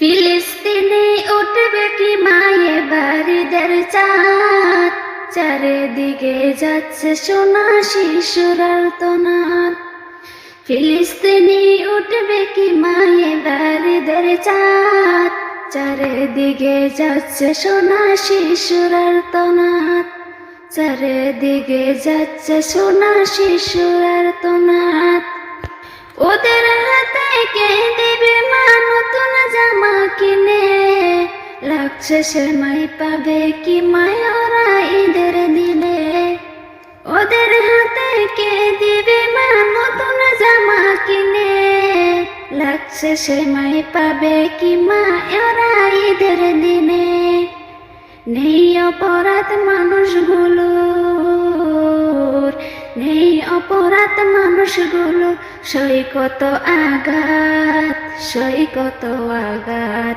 ফিলিস্তিনে উঠবে কি মায়ে বাড়িদের চাঁদ? চারিদিকে যাচ্ছে সোনা শিশুর আর্তনাদ ফিলিস্তিনি উঠবে কি মায়ে বাড়িদের চাঁদ? চারিদিকে যাচ্ছে সোনা শিশুর আর্তনাদ চারিদিকে যাচ্ছে সোনা শিশুর আর্তনাদ ওদের হাতে কে দেবে মা নতুন লাগছে পাবে কি মায়রা ঈদের দিনে? ওদের হাতে কে দিবে মা নতুন জামা কিনে? লাগছে পাবে কি মায়রা ঈদের দিনে? নেই অপরাধ মানুষগুলোর, নেই অপরাধ মানুষগুলো, সই কত আঘাত? সই কত আঘাত।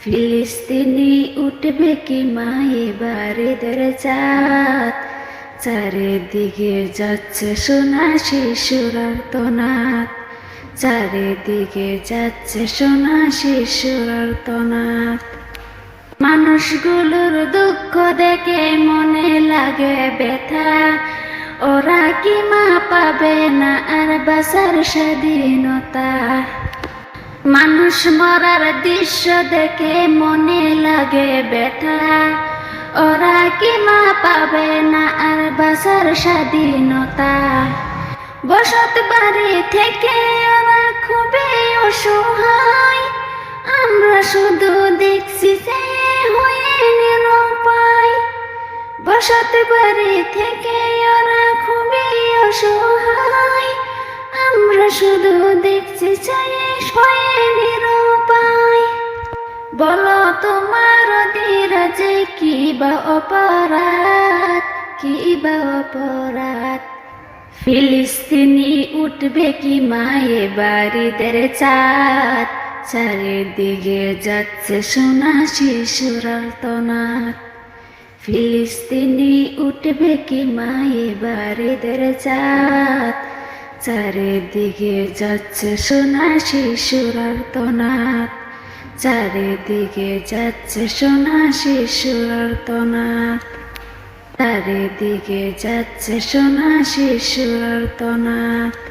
ফিলিস্তিনি উঠবে কি মায়ে বাড়িদের চাঁদ? চারিদিকে যাচ্ছে সোনা শিশুর আর্তনাদ। চারিদিকে যাচ্ছে সোনা শিশুর আর্তনাদ। মানুষগুলোর দুঃখ দেখে মনে লাগে ব্যথা। ওরা কি মা পাবে না আর বাসার স্বাধীনতা? মানুষ মরার দৃশ্য দেখে মনে লাগে ব্যথা। ওরা কি মা পাবে না আর বাসার স্বাধীনতা? বসত বাড়ি থেকে ওরা খুবই অসহায়। আমরা শুধু দেখছি যে হয়ে নিরুপায়। বসত বাড়ি থেকে বলো তোমার দিরাজে কি বা অপরাধ কি বা অপরাধ? ফিলিস্তিনি উঠবে কি মায়ে বাড়িদের চাঁদ? চারিদিকে যাচ্ছে সোনা শিশুর আর্তনাদ ফিলিস্তিনি উঠবে কি মায়ে বাড়িদের চাঁদ? চারিদিকে যাচ্ছে সোনা শিশুর আর্তনাদ চারিদিকে যাচ্ছে সোনা শিশুর তনাথ চারিদিকে যাচ্ছে সোনা শিশুর আর্তনাদ